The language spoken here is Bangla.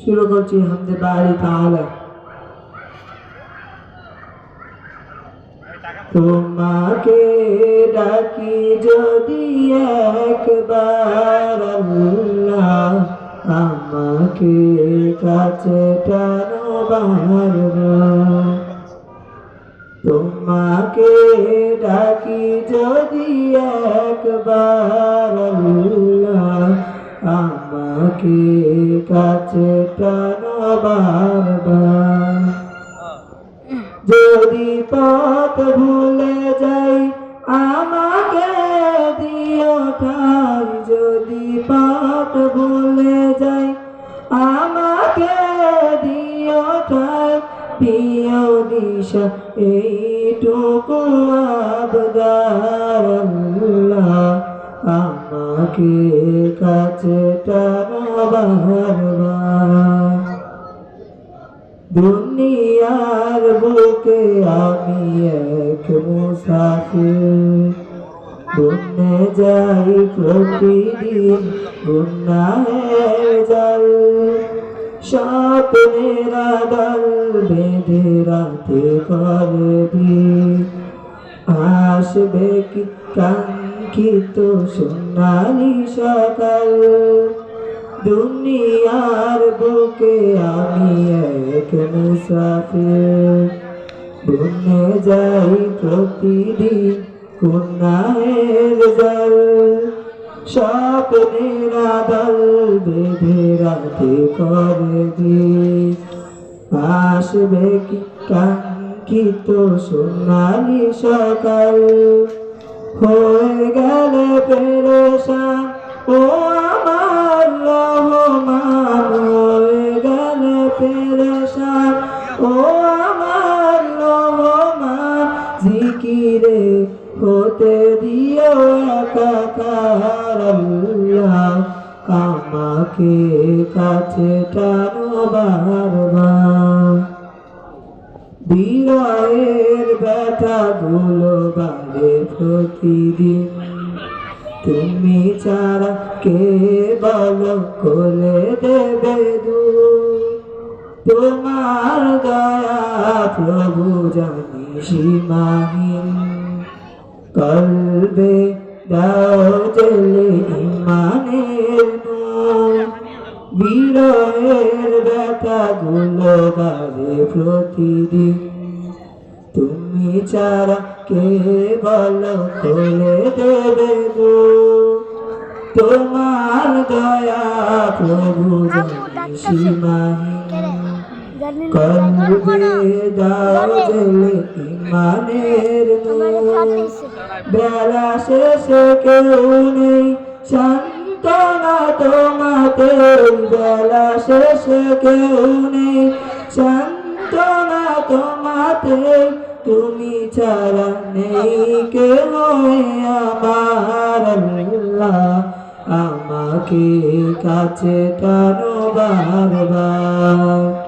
শুরু করছি হামদে বাড়ি তাহলে। তোমাকে ডাকি যদি একবার আল্লাহ আমাকে কাছে টানো বারবার তোমাকে ডাকি যদি একবার আমাকে কাছে বারবার যদি পথ ভুলে যাই, আমাকে দিও ঠাই যদি পথ ভুলে যাই, আমাকে দিও ঠাই প্রিয় দিশা এইটুকু দুনিয়ার বুকে আমি এক মুসাফির। বুনে যাই প্রতিদিন গুনাহের জল স্বপ্নের দল বেঁধে রাতে করবি আসবে কি কাঙ্ক্ষিত সোনালি সকাল? দুনিয়ার বুকে আমি এক মুসাফির। বুনে যাই প্রতিদিন কুন্নায়ের জল। স্বপ্নের আদল বেঁধে রাতে করবি আসবে কি কাঙ্ক্ষিত সোনালি সকাল? হয়ে গেলে পেরেশান ও আমার জিকিরে হতে দিও আল্লাহ। আমাকে কাছে টানো বারবার। বিরয়ের ব্যথা গুলো বাড়ে প্রতিদিন। তুমি ছাড়া কে বলো কোলে দেবে দূর তোমার দয়া প্রভু জানি। সীমাহীন কলবে দাও জেলে ইমানের নূর। বিরয়ের ব্যথা গুলো বাড়ে প্রতিদিন। তুমি ছাড়া কে বলো খুলে দেবে গো? তোমার দয়া প্রভু সীমাহীন কলবে দাও জেলে ইমানের বেলা শেষে কেউ নেই। সান্ত্বনা তোমাতে বেলা শেষে কেউ নেই। সান্ত্বনা তোমাতে তুমি ছাড়া নেই। কেউ আমার আল্লাহ। আমাকে কাছে টানো বারবার।